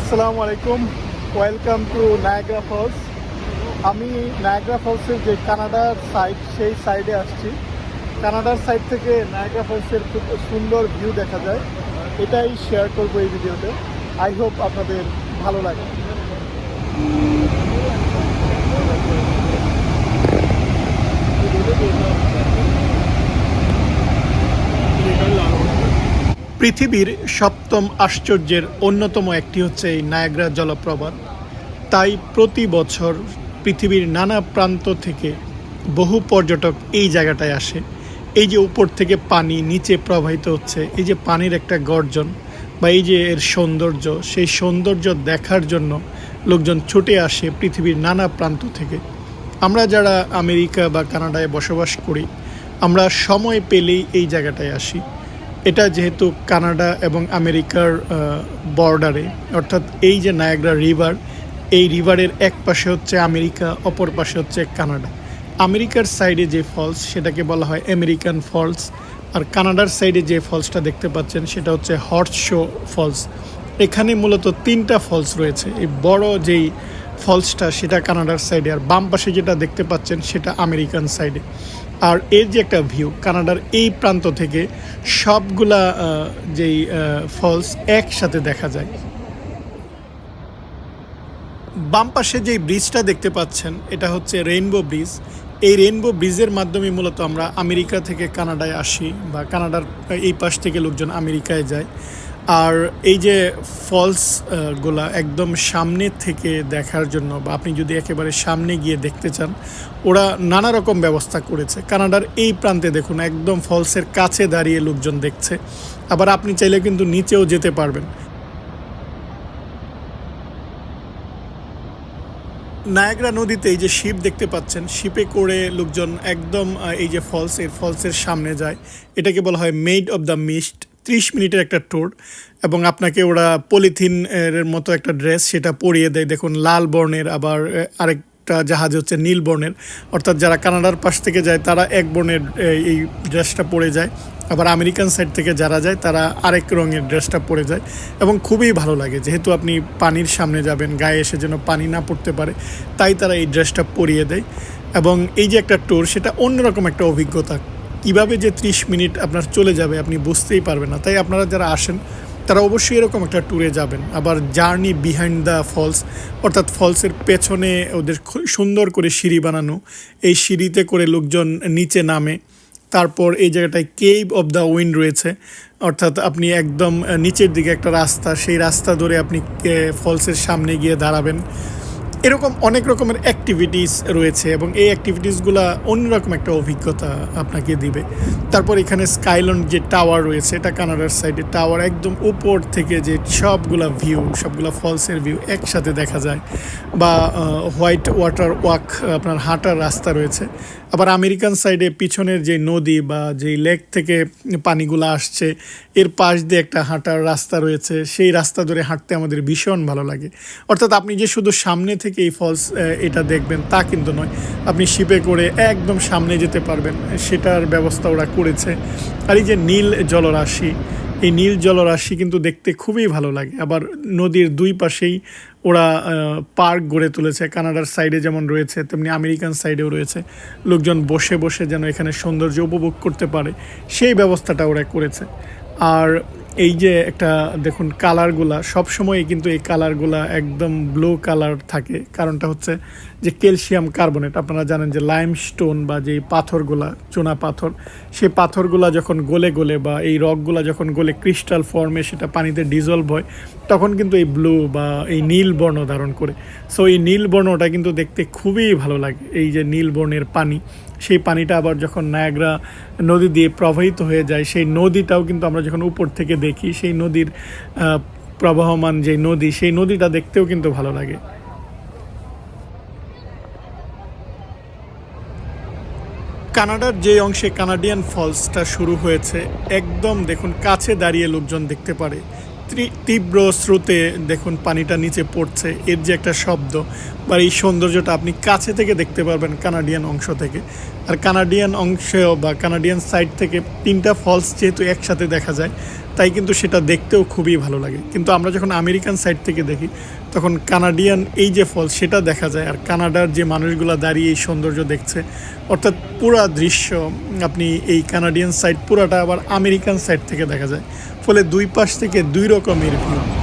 আসসালামু আলাইকুম। Welcome to Niagara Falls আমি নায়াগ্রা ফলসের যে কানাডার সাইড সেই সাইডে আসছি। কানাডার সাইড থেকে নায়াগ্রা ফলসের খুব সুন্দর ভিউ দেখা যায়। এটাই শেয়ার করব এই ভিডিওতে আই হোপ আপনাদের ভালো লাগে। পৃথিবীর সপ্তম আশ্চর্যের অন্যতম একটি হচ্ছে এই নায়াগ্রা জলপ্রপাত। তাই প্রতি বছর পৃথিবীর নানা প্রান্ত থেকে বহু পর্যটক এই জায়গাটায় আসে। এই যে উপর থেকে পানি, নিচে প্রবাহিত হচ্ছে, এই যে পানির একটা গর্জন বা এই যে এর সৌন্দর্য, সেই সৌন্দর্য দেখার জন্য লোকজন ছুটে আসে পৃথিবীর নানা প্রান্ত থেকে। আমরা যারা আমেরিকা বা কানাডায় বসবাস করি, আমরা সময় পেলেই এই জায়গাটায় আসি। এটা যেহেতু কানাডা এবং আমেরিকার বর্ডারে, অর্থাৎ এই যে নায়াগ্রা রিভার, এই রিভারের এক পাশে হচ্ছে আমেরিকা, অপর পাশে হচ্ছে কানাডা। আমেরিকার সাইডে যে ফলস, সেটাকে বলা হয় আমেরিকান ফলস, আর কানাডার সাইডে যে ফলসটা দেখতে পাচ্ছেন, সেটা হচ্ছে হর্স শো ফলস। এখানে মূলত তিনটা ফলস রয়েছে। এই বড় যেই ফলসটা সেটা কানাডার সাইডে, আর বাম পাশে যেটা দেখতে পাচ্ছেন সেটা আমেরিকান সাইডে। আর এর যে একটা ভিউ, কানাডার এই প্রান্ত থেকে সবগুলা যেই ফলস একসাথে দেখা যায়। বাম পাশে যেই ব্রিজটা দেখতে পাচ্ছেন, এটা হচ্ছে রেইনবো ব্রিজ। এই রেইনবো ব্রিজের মাধ্যমে মূলত আমরা আমেরিকা থেকে কানাডায় আসি, বা কানাডার, এই পাশ থেকে লোকজন আমেরিকায় যায়। আর এই যে ফলসগুলা একদম সামনে থেকে দেখার জন্য বা আপনি যদি একেবারে সামনে গিয়ে দেখতে চান, ওরা নানা রকম ব্যবস্থা করেছে। কানাডার এই প্রান্তে দেখুন, একদম ফলসের কাছে দাঁড়িয়ে লোকজন দেখছে। আবার আপনি চাইলে কিন্তু নিচেও যেতে পারবেন। নায়াগ্রা নদীতে এই যে শিপ দেখতে পাচ্ছেন, শিপে করে লোকজন একদম এই যে ফলস এর ফলসের সামনে যায়। এটাকে বলা হয় মেড অফ দ্য মিস্ট ত্রিশ মিনিটের একটা ট্যুর এবং আপনাকে ওরা পলিথিন এর মতো একটা ড্রেস সেটা পরিয়ে দেয়। দেখুন লাল বর্ণের আবার আহ, আরেকটা জাহাজ হচ্ছে নীল বর্ণের। অর্থাৎ যারা কানাডার পাশ থেকে যায় তারা এক বর্ণের এই ড্রেসটা পরে যায়। আবার আমেরিকান সাইড থেকে যারা যায় তারা আরেক রঙের ড্রেসটা পরে যায়। এবং খুবই ভালো লাগে যেহেতু আপনি পানির সামনে যাবেন গায়ে এসে যেন পানি না পড়তে পারে তাই তারা এই ড্রেসটা পরিয়ে দেয়। এবং এই যে একটা ট্যুর সেটা অন্যরকম একটা অভিজ্ঞতা কীভাবে যে ত্রিশ মিনিট আপনার চলে যাবে আপনি বুঝতেই পারবেন না। তাই আপনারা যারা আসেন, তারা অবশ্যই এরকম একটা ট্যুরে যাবেন। আবার জার্নি বিহাইন্ড দ্য ফলস অর্থাৎ ফলসের পেছনে ওদের সুন্দর করে সিঁড়ি বানানো। এই সিঁড়িতে করে লোকজন নিচে নামে। তারপর এই জায়গাটায় কেভ অফ দ্য উইন্ড রয়েছে। অর্থাৎ আপনি একদম নিচের দিকে একটা রাস্তা। সেই রাস্তা ধরে আপনি ফলসের সামনে গিয়ে দাঁড়াবেন। এরকম অনেক রকমের অ্যাক্টিভিটিস রয়েছে এবং এই অ্যাক্টিভিটিসগুলো অন্যরকম একটা অভিজ্ঞতা আপনাকে দিবে। তারপর এখানে স্কাইলন যে টাওয়ার রয়েছে, এটা কানাডার সাইডে টাওয়ার একদম উপর থেকে যে সবগুলা ভিউ সবগুলা ফলসের ভিউ একসাথে দেখা যায় বা হোয়াইট ওয়াটার ওয়াক আপনার হাঁটার রাস্তা রয়েছে। আবার আমেরিকান সাইডে পিছনের যে নদী বা যেই লেক থেকে পানিগুলো আসছে, এর পাশ দিয়ে একটা হাঁটার রাস্তা রয়েছে। সেই রাস্তা ধরে হাঁটতে আমাদের ভীষণ ভালো লাগে। অর্থাৎ আপনি যে শুধু সামনে থেকে এই ফলস এটা দেখবেন, তা কিন্তু নয়। আপনি শিপে করে একদম সামনে যেতে পারবেন, সেটার ব্যবস্থা ওরা করেছে। আর এই যে নীল জলরাশি, এই নীল জলরাশি কিন্তু দেখতে খুবই ভালো লাগে। আবার নদীর দুই পাশেই ওরা পার্ক গড়ে তুলেছে। কানাডার সাইডে যেমন রয়েছে, তেমনি আমেরিকান সাইডেও রয়েছে। লোকজন বসে বসে যেন এখানে সৌন্দর্য উপভোগ করতে পারে, সেই ব্যবস্থাটা ওরা করেছে। আর এই যে একটা, দেখুন, কালারগুলা সবসময় কিন্তু এই কালারগুলা একদম ব্লু কালার থাকে। কারণটা হচ্ছে যে ক্যালসিয়াম কার্বনেট, আপনারা জানেন যে লাইম স্টোন বা যে পাথরগুলা, চুনা পাথর, সেই পাথরগুলা যখন গলে গলে বা এই রকগুলা যখন গলে ক্রিস্টাল ফর্মে সেটা পানিতে ডিজলভ হয়, তখন কিন্তু এই ব্লু বা এই নীল বর্ণ ধারণ করে। সো এই নীল বর্ণটা কিন্তু দেখতে খুবই ভালো লাগে, এই যে নীল বর্ণের পানি। সেই পানিটা আবার যখন নায়াগ্রা নদী দিয়ে প্রবাহিত হয়ে যায়, সেই নদীটাও কিন্তু আমরা যখন উপর থেকে দেখি, সেই নদীর প্রবাহমান যে নদী, সেই নদীটা দেখতেও কিন্তু ভালো লাগে। কানাডার যে অংশে কানাডিয়ান ফলসটা শুরু হয়েছে, একদম দেখুন কাছে দাঁড়িয়ে লোকজন দেখতে পারে। তীব্র- স্রোতে দেখুন পানিটা নিচে পড়ছে। এর যে একটা শব্দ বা এই সৌন্দর্যটা আপনি কাছে থেকে দেখতে পারবেন কানাডিয়ান অংশ থেকে। আর কানাডিয়ান অংশ বা কানাডিয়ান সাইড থেকে তিনটা ফলস যেহেতু একসাথে দেখা যায়, তাই কিন্তু সেটা দেখতেও খুবই ভালো লাগে। কিন্তু আমরা যখন আমেরিকান সাইড থেকে দেখি, তখন কানাডিয়ান এই যে ফল, সেটা দেখা যায়। আর কানাডার যে মানুষগুলো দাঁড়িয়ে এই সৌন্দর্য দেখছে, অর্থাৎ পুরা দৃশ্য আপনি এই কানাডিয়ান সাইড, পুরাটা আবার আমেরিকান সাইড থেকে দেখা যায়। ফলে দুই পাশ থেকে দুই রকমের ভিউ।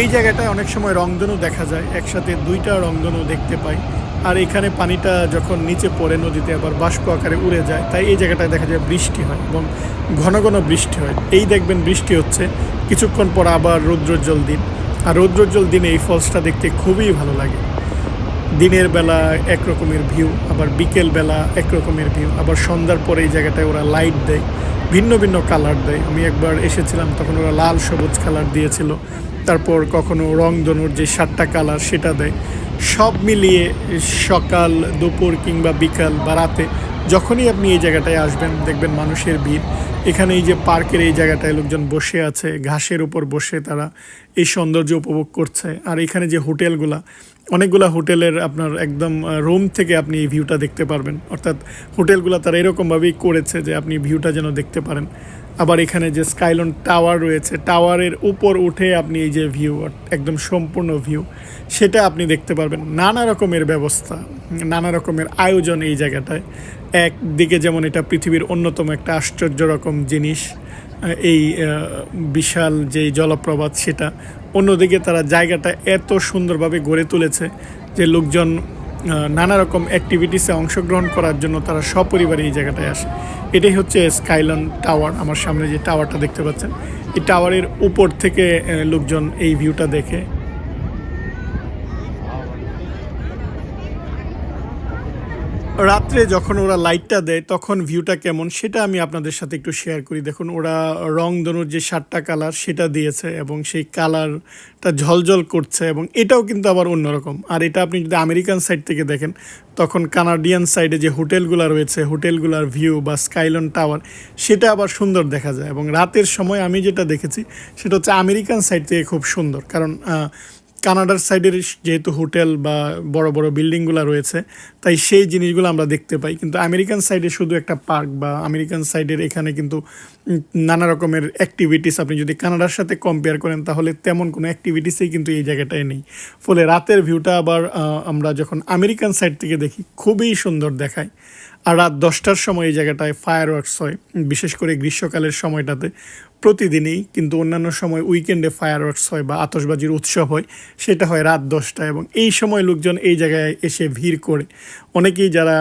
এই জায়গাটায় অনেক সময় রংধনু দেখা যায়, একসাথে দুইটা রংধনু দেখতে পাই। আর এখানে পানিটা যখন নিচে পড়ে, নদীতে আবার বাষ্প আকারে উড়ে যায়, তাই এই জায়গাটায় দেখা যায় বৃষ্টি হয় এবং ঘন ঘন বৃষ্টি হয়। এই দেখবেন বৃষ্টি হচ্ছে, কিছুক্ষণ পর আবার রৌদ্রোজ্জ্বল দিন। আর রৌদ্রোজ্জ্বল দিনে এই ফলসটা দেখতে খুবই ভালো লাগে। দিনের বেলা এক রকমের ভিউ, আবার বিকেল বেলা এক রকমের ভিউ, আবার সন্ধ্যার পরে এই জায়গাটায় ওরা লাইট দেয়, ভিন্ন ভিন্ন কালার দেয়। আমি একবার এসেছিলাম, তখন ওরা লাল সবুজ কালার দিয়েছিল। তারপর কখনো রংধনুর যে সাতটা কালার সেটা দেয়। সব মিলিয়ে সকাল, দুপুর কিংবা বিকাল বা রাতে যখনই আপনি এই জায়গাটায় আসবেন, দেখবেন মানুষের ভিড়। এখানে এই যে পার্কের এই জায়গাটায় লোকজন বসে আছে, ঘাসের উপর বসে তারা এই সৌন্দর্য উপভোগ করছে। আর এখানে যে হোটেলগুলা অনেকগুলা হোটেলের আপনার একদম রুম থেকে আপনি এই ভিউটা দেখতে পারবেন। অর্থাৎ হোটেলগুলো তারা এরকমভাবেই করেছে যে আপনি ভিউটা যেন দেখতে পারেন। আবার এখানে যে স্কাইলন টাওয়ার রয়েছে টাওয়ারের উপর উঠে আপনি এই যে ভিউ একদম সম্পূর্ণ ভিউ সেটা আপনি দেখতে পারবেন। নানা রকমের ব্যবস্থা, নানা রকমের আয়োজন এই জায়গাটায়। একদিকে যেমন এটা পৃথিবীর অন্যতম একটা আশ্চর্য রকম জিনিস এই বিশাল যে জলপ্রপাত সেটা, অন্যদিকে তারা জায়গাটা এত সুন্দরভাবে গড়ে তুলেছে যে লোকজন নানা রকম অ্যাক্টিভিটিসে অংশগ্রহণ করার জন্য তারা সপরিবারে এই জায়গাটায় আসে। এটাই হচ্ছে স্কাইলন টাওয়ার আমার সামনে যে টাওয়ারটা দেখতে পাচ্ছেন। এই টাওয়ারের উপর থেকে লোকজন এই ভিউটা দেখে। রাত্রে যখন ওরা লাইটটা দেয়, তখন ভিউটা কেমন সেটা আমি আপনাদের সাথে একটু শেয়ার করি। দেখুন, ওরা রংধনুর যে সাতটা কালার সেটা দিয়েছে এবং সেই কালারটা ঝলঝল করছে এবং এটাও কিন্তু আবার অন্যরকম। আর এটা আপনি যদি আমেরিকান সাইড থেকে দেখেন, তখন কানাডিয়ান সাইডে যে হোটেলগুলো রয়েছে, হোটেলগুলোর ভিউ বা স্কাইলন টাওয়ার সেটা আবার সুন্দর দেখা যায় এবং রাতের সময় আমি যেটা দেখেছি, সেটা হচ্ছে আমেরিকান সাইড থেকে খুব সুন্দর। কারণ কানাডার সাইডের যেহেতু হোটেল বা বড় বড় বিল্ডিংগুলো রয়েছে, তাই সেই জিনিসগুলো আমরা দেখতে পাই। কিন্তু আমেরিকান সাইডে শুধু একটা পার্ক বা আমেরিকান সাইডের এখানে কিন্তু নানা রকমের অ্যাক্টিভিটিস আপনি যদি কানাডার সাথে কম্পেয়ার করেন, তাহলে তেমন কোনো অ্যাক্টিভিটিসই কিন্তু এই জায়গাটায় নেই। ফলে রাতের ভিউটা আবার আমরা যখন আমেরিকান সাইড থেকে দেখি, খুবই সুন্দর দেখায়। আর রাত দশটার সময় এই জায়গাটায় ফায়ার ওয়ার্কস হয়। বিশেষ করে গ্রীষ্মকালের সময়টাতে। প্রতিদিনই কিন্তু অন্যান্য সময় উইকেন্ডে ফায়ার ওয়ার্কস হয় বা আতশবাজির উৎসব হয়। সেটা হয় রাত দশটা এবং এই সময় লোকজন এই জায়গায় এসে ভিড় করে। অনেকেই যারা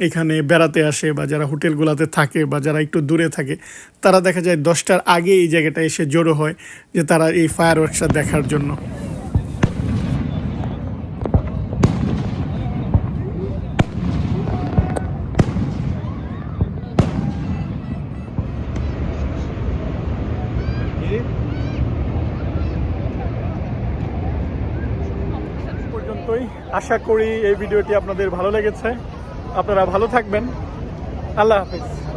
এখানে বেড়াতে আসে বা যারা হোটেলগুলোতে থাকে বা যারা একটু দূরে থাকে, তারা দেখা যায় দশটার আগে এই জায়গাটা এসে জড়ো হয় যে তারা এই ফায়ার ওয়ার্কসটা দেখার জন্য। পর্যন্তই আশা করি এই ভিডিওটি আপনাদের ভালো লেগেছে। আপনারা ভালো থাকবেন। আল্লাহ হাফিজ।